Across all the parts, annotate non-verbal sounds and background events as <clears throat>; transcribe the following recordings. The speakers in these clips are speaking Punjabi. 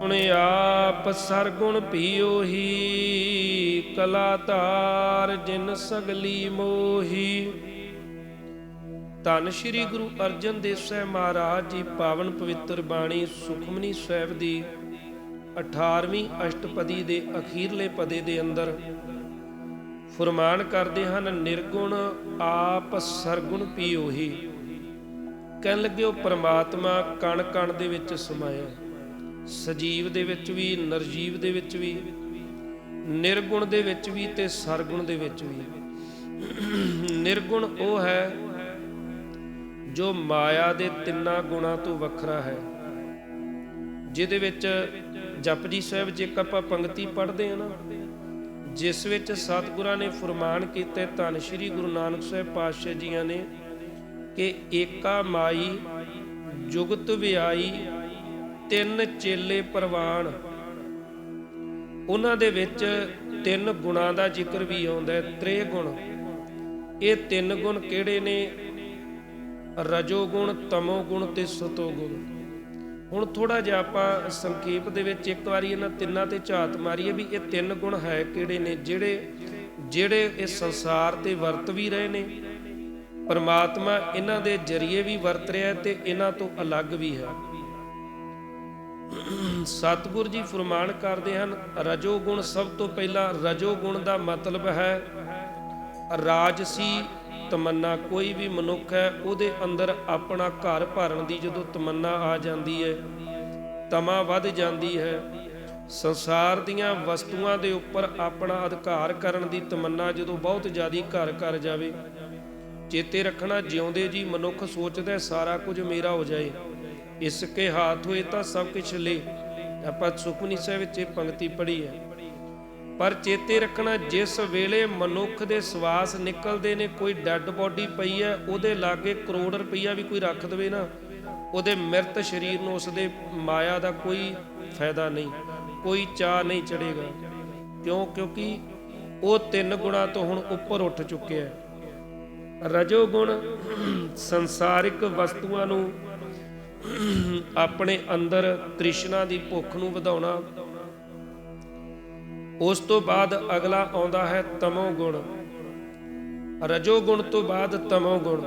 ਗੁਣ ਆਪ ਸਰਗੁਣ ਪੀਓਹੀ ਕਲਾ ਜਿਨ ਸਗਲੀ ਮੋਹੀ। ਧੰਨ ਸ਼੍ਰੀ ਗੁਰੂ ਅਰਜਨ ਦੇਵ ਸਾਹਿਬ ਮਹਾਰਾਜ ਜੀ, ਪਾਵਨ ਪਵਿੱਤਰ ਬਾਣੀ ਸੁਖਮਨੀ ਸਾਹਿਬ ਦੀ 18ਵੀਂ ਅਸ਼ਟਪਦੀ ਦੇ ਅਖੀਰਲੇ ਪਦੇ ਦੇ ਅੰਦਰ ਫਰਮਾਨ ਕਰਦੇ ਹਨ, ਨਿਰਗੁਣ ਆਪ ਸਰਗੁਣ ਪੀਓਹੀ ਕਹਿਣ ਲੱਗੇ, ਉਹ ਪ੍ਰਮਾਤਮਾ ਕਣ ਕਣ ਦੇ ਵਿੱਚ ਸਮਾਇਆ ਸਜੀਵ ਦੇ ਵਿੱਚ ਵੀ, ਨਿਰਜੀਵ ਦੇ ਵਿੱਚ ਵੀ, ਨਿਰਗੁਣ ਦੇ ਵਿੱਚ ਵੀ ਤੇ ਸਰਗੁਣ ਦੇ ਵਿੱਚ ਵੀ। ਨਿਰਗੁਣ ਉਹ ਹੈ ਜੋ ਮਾਇਆ ਦੇ ਤਿੰਨਾਂ ਗੁਣਾਂ ਤੋਂ ਵੱਖਰਾ ਹੈ, ਜਿਹਦੇ ਵਿੱਚ ਜਪਜੀ ਸਾਹਿਬ ਜੇ ਆਪਾਂ ਪੰਕਤੀ ਪੜ੍ਹਦੇ ਹਾਂ ਨਾ, ਜਿਸ ਵਿੱਚ ਸਤਿਗੁਰਾਂ ਨੇ ਫਰਮਾਨ ਕੀਤੇ, ਧੰਨ ਸ਼੍ਰੀ ਗੁਰੂ ਨਾਨਕ ਸਾਹਿਬ ਪਾਤਸ਼ਾਹ ਜੀਆਂ ਨੇ ਕਿ ਏਕਾ ਮਾਈ ਜੁਗਤ ਵਿਆਈ ਤਿੰਨ ਚੇਲੇ ਪ੍ਰਵਾਨ। ਉਹਨਾਂ ਦੇ ਵਿੱਚ ਤਿੰਨ ਗੁਣਾਂ ਦਾ ਜ਼ਿਕਰ ਵੀ ਆਉਂਦਾ ਹੈ ਤ੍ਰੇ ਗੁਣ ਇਹ ਤਿੰਨ ਗੁਣ ਕਿਹੜੇ ਨੇ? ਰਜੋ ਗੁਣ ਤਮੋ ਗੁਣ ਤੇ ਸਤੋ ਗੁਣ ਹੁਣ ਥੋੜਾ ਜਿਹਾ ਆਪਾਂ ਸੰਖੇਪ ਦੇ ਵਿੱਚ ਇੱਕ ਵਾਰੀ ਇਹਨਾਂ ਤਿੰਨਾਂ ਤੇ ਝਾਤ ਮਾਰੀਏ ਵੀ ਇਹ ਤਿੰਨ ਗੁਣ ਹੈ ਕਿਹੜੇ ਨੇ, ਜਿਹੜੇ ਜਿਹੜੇ ਇਸ ਸੰਸਾਰ ਤੇ ਵਰਤ ਵੀ ਰਹੇ ਨੇ। ਪਰਮਾਤਮਾ ਇਹਨਾਂ ਦੇ ਜਰੀਏ ਵੀ ਵਰਤ ਰਿਹਾ ਤੇ ਇਹਨਾਂ ਤੋਂ ਅਲੱਗ ਵੀ ਹੈ। ਸਤਿਗੁਰ ਜੀ ਫਰਮਾਨ ਕਰਦੇ ਹਨ, ਰਜੋ ਗੁਣ ਸਭ ਤੋਂ ਪਹਿਲਾਂ, ਰਜੋ ਗੁਣ ਦਾ ਮਤਲਬ ਹੈ ਰਾਜਸੀ ਤਮੰਨਾ ਕੋਈ ਵੀ ਮਨੁੱਖ ਹੈ, ਉਹਦੇ ਅੰਦਰ ਆਪਣਾ ਘਰ ਭਰਨ ਦੀ ਜਦੋਂ ਤਮੰਨਾ ਆ ਜਾਂਦੀ ਹੈ, ਤਮਾ ਵੱਧ ਜਾਂਦੀ ਹੈ, ਸੰਸਾਰ ਦੀਆਂ ਵਸਤੂਆਂ ਦੇ ਉੱਪਰ ਆਪਣਾ ਅਧਿਕਾਰ ਕਰਨ ਦੀ ਤਮੰਨਾ ਜਦੋਂ ਬਹੁਤ ਜ਼ਿਆਦੀ ਘਰ ਕਰ ਜਾਵੇ, ਚੇਤੇ ਰੱਖਣਾ ਜਿਉਂਦੇ ਜੀ ਮਨੁੱਖ ਸੋਚਦਾ ਸਾਰਾ ਕੁਝ ਮੇਰਾ ਹੋ ਜਾਏ। ਇਸ ਕੇ ਹਾਥ ਹੋਏ ਤਾਂ ਸਭ ਕੁਝ ਲੇ। ਆਪਾਂ ਸੁਖਮਨੀ ਸਾਹਿਬ ਵਿੱਚ ਇਹ ਪੰਕਤੀ ਪੜ੍ਹੀ ਹੈ। ਪਰ ਚੇਤੇ ਰੱਖਣਾ, ਜਿਸ ਵੇਲੇ ਮਨੁੱਖ ਦੇ ਸਵਾਸ ਨਿਕਲਦੇ ਨੇ, ਕੋਈ ਡੈੱਡ ਬੋਡੀ ਪਈ ਹੈ, ਉਹਦੇ ਲਾਗੇ ਕਰੋੜ ਰੁਪਈਆ ਵੀ ਕੋਈ ਰੱਖ ਦਵੇ ਨਾ, ਉਹਦੇ ਮਿਰਤ ਸਰੀਰ ਨੂੰ ਉਸਦੇ ਮਾਇਆ ਦਾ ਕੋਈ ਫਾਇਦਾ ਨਹੀਂ, ਕੋਈ ਚਾਹ ਨਹੀਂ ਚੜੇਗਾ ਕਿਉਂ? ਕਿਉਂਕਿ ਉਹ ਤਿੰਨ ਗੁਣਾ ਤੋਂ ਹੁਣ ਉੱਪਰ ਉੱਠ ਚੁੱਕਿਆ ਹੈ। ਰਜੋ ਗੁਣ ਸੰਸਾਰਿਕ ਵਸਤੂਆਂ ਨੂੰ ਆਪਣੇ ਅੰਦਰ ਤ੍ਰਿਸ਼ਨਾ ਦੀ ਭੁੱਖ ਨੂੰ ਵਧਾਉਣਾ। ਉਸ ਤੋਂ ਬਾਅਦ ਅਗਲਾ ਆਉਂਦਾ ਹੈ ਤਮੋ ਗੁਣ। ਰਜੋ ਗੁਣ ਤੋਂ ਬਾਅਦ ਤਮੋ ਗੁਣ।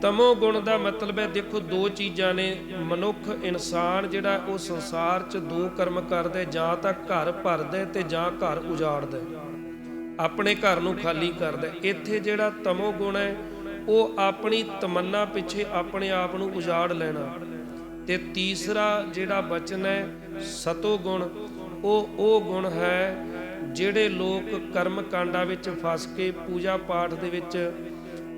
ਤਮੋ ਗੁਣ ਦਾ ਮਤਲਬ ਹੈ, ਦੇਖੋ, ਦੋ ਚੀਜ਼ਾਂ ਨੇ। ਮਨੁੱਖ ਇਨਸਾਨ ਜਿਹੜਾ, ਉਹ ਸੰਸਾਰ 'ਚ ਦੋ ਕਰਮ ਕਰਦਾ ਜਾਂ ਤਾਂ ਘਰ ਭਰਦਾ ਤੇ ਜਾਂ ਘਰ ਉਜਾੜਦਾ ਆਪਣੇ ਘਰ ਨੂੰ ਖਾਲੀ ਕਰਦਾ ਇੱਥੇ ਜਿਹੜਾ ਤਮੋ ਗੁਣ ਹੈ, ਉਹ ਆਪਣੀ ਤਮੰਨਾ ਪਿੱਛੇ ਆਪਣੇ ਆਪ ਨੂੰ ਉਜਾੜ ਲੈਣਾ। ਤੇ ਤੀਸਰਾ ਜਿਹੜਾ ਬਚਨ ਹੈ, ਸਤੋ ਗੁਣ, ਉਹ ਉਹ ਗੁਣ ਹੈ ਜਿਹੜੇ ਲੋਕ ਕਰਮ ਕਾਂਡਾਂ ਵਿੱਚ ਫਸ ਕੇ ਪੂਜਾ ਪਾਠ ਦੇ ਵਿੱਚ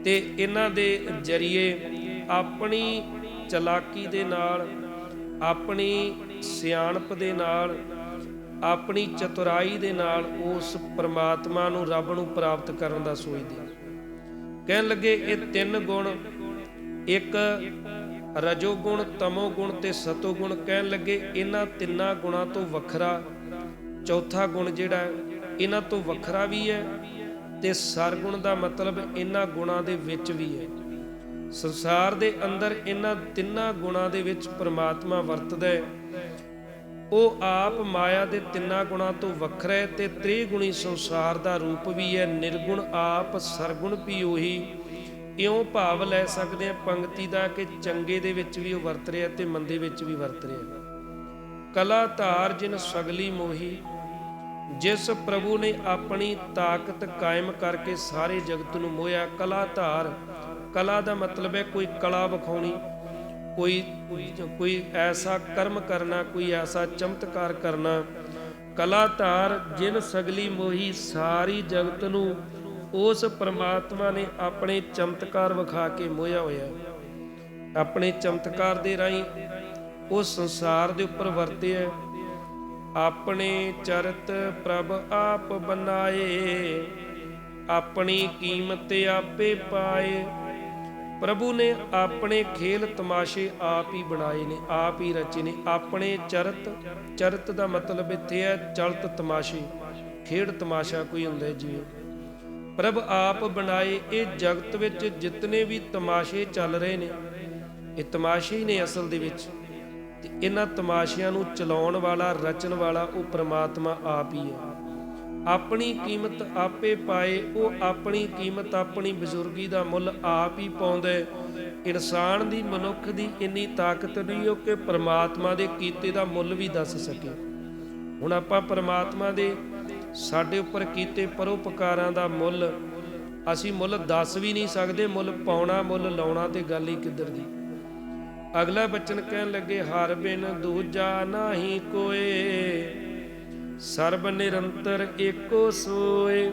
ਤੇ ਇਹਨਾਂ ਦੇ ਜਰੀਏ ਆਪਣੀ ਚਲਾਕੀ ਦੇ ਨਾਲ, ਆਪਣੀ ਸਿਆਣਪ ਦੇ ਨਾਲ, ਆਪਣੀ ਚਤੁਰਾਈ ਦੇ ਨਾਲ ਉਸ ਪਰਮਾਤਮਾ ਨੂੰ ਰੱਬ ਨੂੰ ਪ੍ਰਾਪਤ ਕਰਨ ਦਾ ਸੋਚਦੇ ਕਹਿਣ ਲੱਗੇ ਇਹ ਤਿੰਨ ਗੁਣ, ਇੱਕ ਰਜੋ ਗੁਣ, ਤਮੋ ਗੁਣ ਤੇ ਸਤੋ ਗੁਣ ਕਹਿਣ ਲੱਗੇ, ਇਹਨਾਂ ਤਿੰਨਾਂ ਗੁਣਾਂ ਤੋਂ ਵੱਖਰਾ ਚੌਥਾ ਗੁਣ ਜਿਹੜਾ ਇਹਨਾਂ ਤੋਂ ਵੱਖਰਾ ਵੀ ਹੈ ਤੇ ਸਰਗੁਣ ਦਾ ਮਤਲਬ ਇਹਨਾਂ ਗੁਣਾਂ ਦੇ ਵਿੱਚ ਵੀ ਹੈ। ਸੰਸਾਰ ਦੇ ਅੰਦਰ ਇਹਨਾਂ ਤਿੰਨਾਂ ਗੁਣਾਂ ਦੇ ਵਿੱਚ ਪ੍ਰਮਾਤਮਾ ਵਰਤਦਾ ਹੈ। ਉਹ ਆਪ ਮਾਇਆ ਦੇ ਤਿੰਨਾਂ ਗੁਣਾਂ ਤੋਂ ਵੱਖਰਾ ਹੈ ਤੇ ਤ੍ਰਿਗੁਣੀ ਸੰਸਾਰ ਦਾ ਰੂਪ ਵੀ ਹੈ। ਨਿਰਗੁਣ ਆਪ, ਸਰਗੁਣ ਵੀ ਉਹੀ ਇਉਂ ਭਾਵ ਲੈ ਸਕਦੇ ਆ ਪੰਕਤੀ ਦਾ ਕਿ ਚੰਗੇ ਦੇ ਵਿੱਚ ਵੀ ਉਹ ਵਰਤ ਰਿਹਾ ਤੇ ਮੰਦੇ ਵਿੱਚ ਵੀ ਵਰਤ ਰਿਹਾ। ਕਲਾ ਧਾਰ ਜਿਨ ਸਗਲੀ ਮੋਹੀ, ਜਿਸ ਪ੍ਰਭੂ ਨੇ ਆਪਣੀ ਤਾਕਤ ਕਾਇਮ ਕਰਕੇ ਸਾਰੇ ਜਗਤ ਨੂੰ ਮੋਹਿਆ। ਕਲਾ ਧਾਰ, ਕਲਾ ਦਾ ਮਤਲਬ ਹੈ ਕੋਈ ਕਲਾ ਵਿਖਾਉਣੀ, ਕੋਈ ਕੋਈ ਐਸਾ ਕਰਮ ਕਰਨਾ, ਕੋਈ ਐਸਾ ਚਮਤਕਾਰ ਕਰਨਾ। ਕਲਾ ਧਾਰ ਜਿਨ ਸਗਲੀ ਮੋਹੀ, ਸਾਰੀ ਜਗਤ ਨੂੰ ਉਸ ਪ੍ਰਮਾਤਮਾ ਨੇ ਆਪਣੇ ਚਮਤਕਾਰ ਵਿਖਾ ਕੇ ਮੋਹਿਆ ਹੋਇਆ ਆਪਣੇ ਚਮਤਕਾਰ ਦੇ ਰਾਹੀਂ ਉਹ ਸੰਸਾਰ ਦੇ ਉੱਪਰ ਵਰਤਿਆ ਆਪਣੇ ਚਰਤ ਪ੍ਰਭ ਆਪ ਬਨਾਏ ਆਪਣੀ ਕੀਮਤ ਆਪੇ ਪਾਏ। ਪ੍ਰਭੂ ਨੇ ਆਪਣੇ ਖੇਲ ਤਮਾਸ਼ੇ ਆਪ ਹੀ ਬਣਾਏ ਨੇ, ਆਪ ਹੀ ਰਚੇ ਨੇ। ਆਪਣੇ ਚਰਤ ਚਰਤ ਦਾ ਮਤਲਬ ਇੱਥੇ ਹੈ ਚਲਤ ਤਮਾਸ਼ੇ। ਖੇਡ ਤਮਾਸ਼ਾ ਕੋਈ ਹੁੰਦਾ ਜਿਵੇਂ ਪ੍ਰਭ ਆਪ ਬਣਾਏ ਇਹ ਜਗਤ ਵਿੱਚ ਜਿੰਨੇ ਵੀ ਤਮਾਸ਼ੇ ਚੱਲ ਰਹੇ ਨੇ, ਇਹ ਤਮਾਸ਼ੇ ਹੀ ਨੇ ਅਸਲ ਦੇ ਵਿੱਚ। ਤੇ ਇਹਨਾਂ ਤਮਾਸ਼ਿਆਂ ਨੂੰ ਚਲਾਉਣ ਵਾਲਾ, ਰਚਣ ਵਾਲਾ ਉਹ ਪ੍ਰਮਾਤਮਾ ਆਪ ਹੀ ਹੈ। ਆਪਣੀ ਕੀਮਤ ਆਪੇ ਪਾਏ, ਉਹ ਆਪਣੀ ਕੀਮਤ ਆਪਣੀ ਬਜ਼ੁਰਗੀ ਦਾ ਮੁੱਲ ਆਪ ਹੀ ਪਾਉਂਦਾ ਇਨਸਾਨ ਦੀ ਮਨੁੱਖ ਦੀ ਇੰਨੀ ਤਾਕਤ ਨਹੀਂ ਉਹ ਕਿ ਪ੍ਰਮਾਤਮਾ ਦੇ ਕੀਤੇ ਦਾ ਮੁੱਲ ਵੀ ਦੱਸ ਸਕੇ। ਹੁਣ ਆਪਾਂ ਪ੍ਰਮਾਤਮਾ ਦੇ ਸਾਡੇ ਉੱਪਰ ਕੀਤੇ ਪਰਉਪਕਾਰਾਂ ਦਾ ਮੁੱਲ, ਅਸੀਂ ਮੁੱਲ ਦੱਸ ਵੀ ਨਹੀਂ ਸਕਦੇ, ਮੁੱਲ ਪਾਉਣਾ, ਮੁੱਲ ਲਾਉਣਾ ਤੇ ਗੱਲ ਹੀ ਕਿੱਧਰ ਦੀ। ਅਗਲਾ ਬਚਨ ਕਹਿਣ ਲੱਗੇ, ਹਰ ਬਿਨ ਦੂਜਾ ਨਾਹੀ ਕੋਏ, ਸਰਬ ਨਿਰੰਤਰ ਏਕੋ ਸੋਏ।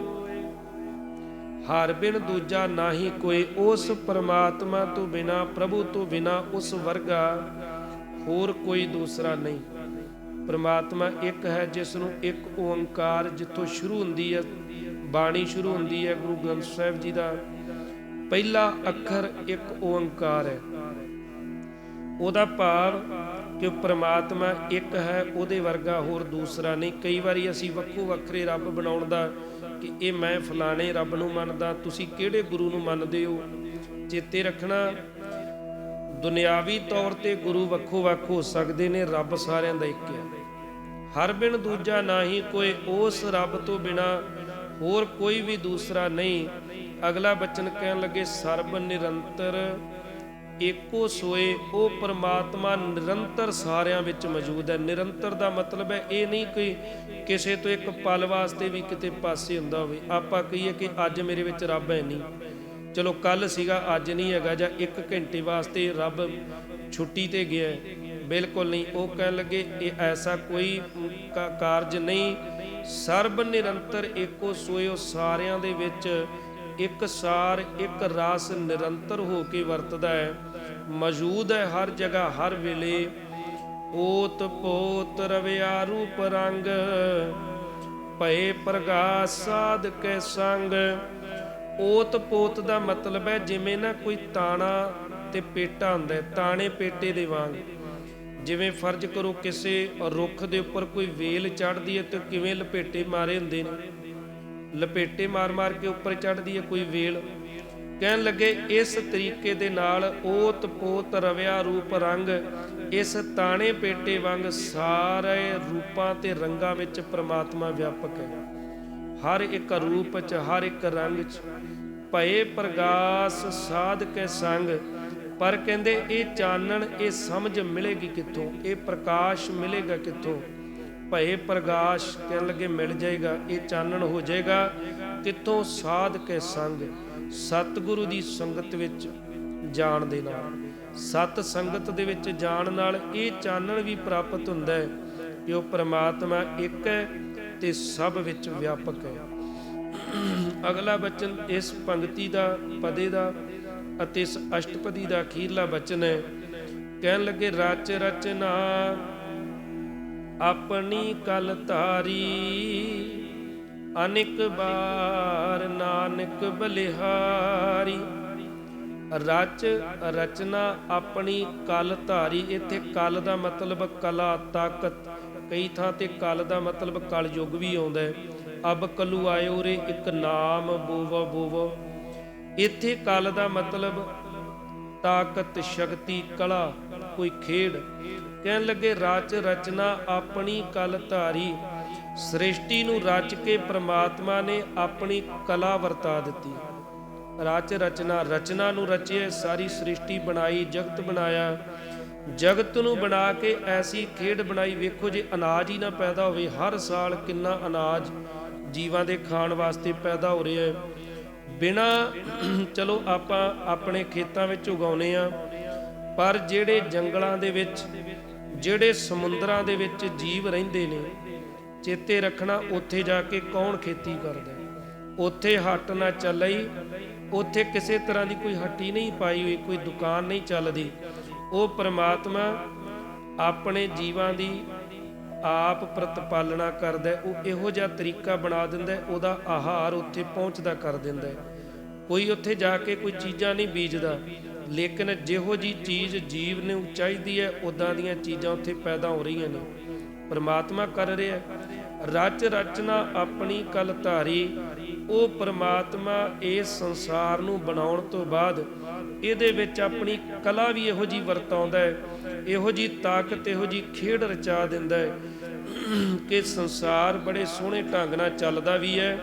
ਹਰ ਬਿਨ ਦੂਜਾ ਨਾਹੀ ਕੋਈ ਉਸ ਪਰਮਾਤਮਾ ਤੋਂ ਬਿਨਾ, ਪ੍ਰਭੂ ਤੋਂ ਬਿਨਾ ਉਸ ਵਰਗਾ ਹੋਰ ਕੋਈ ਦੂਸਰਾ ਨਹੀਂ। ਪਰਮਾਤਮਾ ਇੱਕ ਹੈ ਜਿਸ ਨੂੰ ਇੱਕ ਓੰਕਾਰ ਜਿੱਥੋਂ ਸ਼ੁਰੂ ਹੁੰਦੀ ਹੈ, ਬਾਣੀ ਸ਼ੁਰੂ ਹੁੰਦੀ ਹੈ, ਗੁਰੂ ਗ੍ਰੰਥ ਸਾਹਿਬ ਜੀ ਦਾ ਪਹਿਲਾ ਅੱਖਰ ਇੱਕ ਓੰਕਾਰ ਹੈ। ਉਹਦਾ ਭਾਵ ਕਿ ਪ੍ਰਮਾਤਮਾ ਇੱਕ ਹੈ, ਉਹਦੇ ਵਰਗਾ ਹੋਰ ਦੂਸਰਾ ਨਹੀਂ। ਕਈ ਵਾਰੀ ਅਸੀਂ ਵੱਖੋ ਵੱਖਰੇ ਰੱਬ ਬਣਾਉਣ ਦਾ ਕਿ ਇਹ ਮੈਂ ਫਲਾਣੇ ਰੱਬ ਨੂੰ ਮੰਨਦਾ, ਤੁਸੀਂ ਕਿਹੜੇ ਗੁਰੂ ਨੂੰ ਮੰਨਦੇ ਹੋ? ਚੇਤੇ ਰੱਖਣਾ ਦੁਨਿਆਵੀ ਤੌਰ ਤੇ ਗੁਰੂ ਵੱਖੋ ਵੱਖ ਹੋ ਸਕਦੇ ਨੇ, ਰੱਬ ਸਾਰਿਆਂ ਦਾ ਇੱਕ ਹੈ। ਹਰ ਬਿਨ ਦੂਜਾ ਨਹੀਂ ਕੋਈ ਉਸ ਰੱਬ ਤੋਂ ਬਿਨਾ ਹੋਰ ਕੋਈ ਵੀ ਦੂਸਰਾ ਨਹੀਂ। ਅਗਲਾ ਬਚਨ ਕਹਿਣ ਲੱਗੇ, ਸਰਬ ਨਿਰੰਤਰ ਏਕੋ ਸੋਏ, ਉਹ ਪਰਮਾਤਮਾ ਨਿਰੰਤਰ ਸਾਰਿਆਂ ਵਿੱਚ ਮੌਜੂਦ ਹੈ। ਨਿਰੰਤਰ ਦਾ ਮਤਲਬ ਹੈ ਇਹ ਨਹੀਂ ਕਿ ਕਿਸੇ ਤੋਂ ਇੱਕ ਪਲ ਵਾਸਤੇ ਵੀ ਕਿਤੇ ਪਾਸੇ ਹੁੰਦਾ ਹੋਵੇ। ਆਪਾਂ ਕਹੀਏ ਕਿ ਅੱਜ ਮੇਰੇ ਵਿੱਚ ਰੱਬ ਹੈ ਨਹੀਂ। ਚਲੋ ਕੱਲ ਸੀਗਾ, ਅੱਜ ਨਹੀਂ ਹੈਗਾ ਜਾਂ 1 ਘੰਟੇ ਵਾਸਤੇ ਰੱਬ ਛੁੱਟੀ ਤੇ ਗਿਆ ਬਿਲਕੁਲ ਨਹੀਂ, ਉਹ ਕਹਿਣ ਲੱਗੇ, ਇਹ ਐਸਾ ਕੋਈ ਕਾਰਜ ਨਹੀਂ। ਸਰਬ ਨਿਰੰਤਰ ਏਕੋ ਸੋਏ ਸਾਰਿਆਂ ਦੇ ਵਿੱਚ ਇੱਕ ਸਾਰ, ਇੱਕ ਰਸ ਨਿਰੰਤਰ ਹੋ ਕੇ ਵਰਤਦਾ ਹੈ। ਮੌਜੂਦ ਹੈ ਹਰ ਜਗ੍ਹਾ, ਹਰ ਵੇਲੇ। ਓਤ ਪੋਤ ਰਵਿਆ ਰੂਪ ਰੰਗ ਭਏ ਪ੍ਰਗਾਸ ਸਾਧ ਕੇ ਸੰਗ। ਓਤ ਪੋਤ ਦਾ ਮਤਲਬ ਹੈ ਜਿਵੇਂ ਨਾ ਕੋਈ ਤਾਣਾ ਤੇ ਪੇਟਾ ਹੁੰਦਾ ਤਾਣੇ ਪੇਟੇ ਦੇ ਵਾਂਗ। ਜਿਵੇਂ ਫਰਜ਼ ਕਰੋ ਕਿਸੇ ਰੁੱਖ ਦੇ ਉੱਪਰ ਕੋਈ ਵੇਲ ਚੜਦੀ ਹੈ ਤੇ ਕਿਵੇਂ ਲਪੇਟੇ ਮਾਰੇ ਹੁੰਦੇ ਨੇ। ਲਪੇਟੇ ਮਾਰ-ਮਾਰ ਕੇ ਉੱਪਰ ਚੜਦੀ ਹੈ ਕੋਈ ਵੇਲ। ਕਹਿਣ ਲੱਗੇ ਇਸ ਤਰੀਕੇ ਦੇ ਨਾਲ ਓਤ ਪੋਤ ਰਵਿਆ ਰੂਪ ਰੰਗ, ਇਸ ਤਾਣੇ ਪੇਟੇ ਵਾਂਗ ਸਾਰੇ ਰੂਪਾਂ ਤੇ ਰੰਗਾਂ ਵਿੱਚ ਪ੍ਰਮਾਤਮਾ ਵਿਆਪਕ ਹੈ। ਹਰ ਇੱਕ ਰੂਪ ਚ, ਹਰ ਇੱਕ ਰੰਗ ਚ। ਭਏ ਪ੍ਰਗਾਸ ਸਾਧ ਕੇ ਸੰਗ, ਪਰ ਕਹਿੰਦੇ ਇਹ ਚਾਨਣ, ਇਹ ਸਮਝ ਮਿਲੇਗੀ ਕਿੱਥੋਂ? ਇਹ ਪ੍ਰਕਾਸ਼ ਮਿਲੇਗਾ ਕਿੱਥੋਂ? ਭਏ ਪ੍ਰਗਾਸ਼ ਕਹਿਣ ਲੱਗੇ ਮਿਲ ਜਾਏਗਾ, ਇਹ ਚਾਨਣ ਹੋ ਜਾਏਗਾ ਕਿੱਥੋਂ? ਸਾਧ ਕੇ ਸੰਗ, ਸਤਿਗੁਰੂ ਦੀ ਸੰਗਤ ਵਿੱਚ ਜਾਣ ਦੇ ਨਾਲ। ਸਤ ਸੰਗਤ ਦੇ ਵਿੱਚ ਜਾਣ ਨਾਲ ਇਹ ਚਾਨਣ ਵੀ ਪ੍ਰਾਪਤ ਹੁੰਦਾ ਹੈ ਕਿ ਉਹ ਪ੍ਰਮਾਤਮਾ ਇੱਕ ਹੈ ਤੇ ਸਭ ਵਿੱਚ ਵਿਆਪਕ ਹੈ। ਅਗਲਾ ਬਚਨ ਇਸ ਪੰਕਤੀ ਦਾ, ਪਦੇ ਦਾ ਅਤੇ ਇਸ ਅਸ਼ਟਪਦੀ ਦਾ ਅਖੀਰਲਾ ਬਚਨ ਹੈ। ਕਹਿਣ ਲੱਗੇ, ਰਚ ਰਚਨਾ ਆਪਣੀ ਕਲ ਧਾਰੀ, ਅਨਿਕ ਬਾਰ ਨਾਨਕ ਬਲਿਹਾਰੀ। ਰਚ ਰਚਨਾ ਆਪਣੀ ਕਲ ਧਾਰੀ, ਇੱਥੇ ਕਲ ਦਾ ਮਤਲਬ ਕਲਾ, ਤਾਕਤ ਕਈ ਥਾਂ ਤੇ ਕਲ ਦਾ ਮਤਲਬ ਕਲ ਯੁੱਗ ਵੀ ਆਉਂਦਾ ਹੈ। ਅਬ ਕਲੂ ਆਇਓ ਰੇ ਇੱਕ ਨਾਮ ਬੋਵ ਬੋਵ। ਇੱਥੇ ਕਲ ਦਾ ਮਤਲਬ ਤਾਕਤ, ਸ਼ਕਤੀ, ਕਲਾ, ਕੋਈ ਖੇਡ। ਕਹਿਣ ਲੱਗੇ, ਰਚ ਰਚਨਾ ਆਪਣੀ ਕਲ ਧਾਰੀ। ਸ੍ਰਿਸ਼ਟੀ ਨੂੰ ਰਚ ਕੇ ਪ੍ਰਮਾਤਮਾ ਨੇ ਆਪਣੀ ਕਲਾ ਵਰਤਾ ਦਿੱਤੀ। ਰਾਚ ਰਚਨਾ ਰਚਨਾ ਨੂੰ ਰਚਿਆ, ਸਾਰੀ ਸ੍ਰਿਸ਼ਟੀ ਬਣਾਈ, ਜਗਤ ਬਣਾਇਆ। ਜਗਤ ਨੂੰ ਬਣਾ ਕੇ ਐਸੀ ਖੇਡ ਬਣਾਈ ਵੇਖੋ ਜੇ ਅਨਾਜ ਹੀ ਨਾ ਪੈਦਾ ਹੋਵੇ, ਹਰ ਸਾਲ ਕਿੰਨਾ ਅਨਾਜ ਜੀਵਾਂ ਦੇ ਖਾਣ ਵਾਸਤੇ ਪੈਦਾ ਹੋ ਰਿਹਾ ਹੈ। ਬਿਨਾ <clears throat> ਚਲੋ ਆਪਾਂ ਆਪਣੇ ਖੇਤਾਂ ਵਿੱਚ ਉਗਾਉਨੇ ਆ ਪਰ ਜਿਹੜੇ ਜੰਗਲਾਂ ਦੇ ਵਿੱਚ, ਜਿਹੜੇ ਸਮੁੰਦਰਾਂ ਦੇ ਵਿੱਚ ਜੀਵ ਰਹਿੰਦੇ ਨੇ, ਚੇਤੇ ਰੱਖਣਾ ਉੱਥੇ ਜਾ ਕੇ ਕੌਣ ਖੇਤੀ ਕਰਦਾ ਉੱਥੇ ਹੱਟ ਨਾ ਚੱਲਈ, ਉੱਥੇ ਕਿਸੇ ਤਰ੍ਹਾਂ ਦੀ ਕੋਈ ਹੱਟੀ ਨਹੀਂ ਪਾਈ ਹੋਈ, ਕੋਈ ਦੁਕਾਨ ਨਹੀਂ ਚੱਲਦੀ। ਉਹ ਪ੍ਰਮਾਤਮਾ ਆਪਣੇ ਜੀਵਾਂ ਦੀ ਆਪ ਪ੍ਰਤਪਾਲਣਾ ਕਰਦਾ ਉਹ ਇਹੋ ਜਿਹਾ ਤਰੀਕਾ ਬਣਾ ਦਿੰਦਾ ਉਹਦਾ ਆਹਾਰ ਉੱਥੇ ਪਹੁੰਚਦਾ ਕਰ ਦਿੰਦਾ ਕੋਈ ਉੱਥੇ ਜਾ ਕੇ ਕੋਈ ਚੀਜ਼ਾਂ ਨਹੀਂ ਬੀਜਦਾ, ਲੇਕਿਨ ਜਿਹੋ ਜੀ ਚੀਜ਼ ਜੀਵ ਨੂੰ ਚਾਹੀਦੀ ਹੈ ਉਦਾਂ ਦੀਆਂ ਚੀਜ਼ਾਂ ਉੱਥੇ ਪੈਦਾ ਹੋ ਰਹੀਆਂ ਨੇ। ਪਰਮਾਤਮਾ ਕਰ ਰਿਹਾ ਰਚ ਰਚਨਾ ਆਪਣੀ ਕਲ ਧਾਰੀ ਉਹ ਪਰਮਾਤਮਾ ਇਸ ਸੰਸਾਰ ਨੂੰ ਬਣਾਉਣ ਤੋਂ ਬਾਅਦ ਇਹਦੇ ਵਿੱਚ ਆਪਣੀ ਕਲਾ ਵੀ ਇਹੋ ਜੀ ਵਰਤਾਉਂਦਾ ਹੈ, ਇਹੋ ਜੀ ਤਾਕਤ, ਇਹੋ ਜੀ ਖੇਡ ਰਚਾ ਦਿੰਦਾ ਹੈ ਕਿ ਸੰਸਾਰ ਬੜੇ ਸੋਹਣੇ ਢੰਗ ਨਾਲ ਚੱਲਦਾ ਵੀ ਹੈ।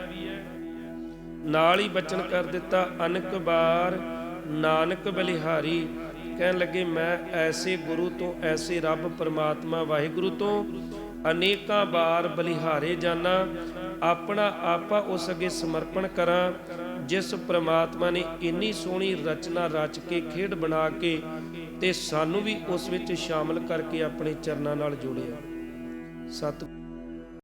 ਨਾਲ ਹੀ ਬਚਨ ਕਰ ਦਿੱਤਾ, ਅਨਕ ਬਾਰ ਨਾਨਕ ਬਲਿਹਾਰੀ। ਕਹਿਣ ਲੱਗੇ, ਮੈਂ ਐਸੇ ਗੁਰੂ ਤੋਂ, ਐਸੇ ਰੱਬ ਪਰਮਾਤਮਾ ਵਾਹਿਗੁਰੂ ਤੋਂ ਅਨੇਕਾਂ ਬਾਰ ਬਲਿਹਾਰੇ ਜਾਣਾ ਆਪਣਾ ਆਪਾ ਉਸ ਅੱਗੇ ਸਮਰਪਣ ਕਰਾਂ, ਜਿਸ ਪ੍ਰਮਾਤਮਾ ਨੇ ਇੰਨੀ ਸੋਹਣੀ ਰਚਨਾ ਰਚ ਕੇ, ਖੇਡ ਬਣਾ ਕੇ ਤੇ ਸਾਨੂੰ ਵੀ ਉਸ ਵਿੱਚ ਸ਼ਾਮਲ ਕਰਕੇ ਆਪਣੇ ਚਰਨਾਂ ਨਾਲ ਜੋੜਿਆ। ਸਤਿ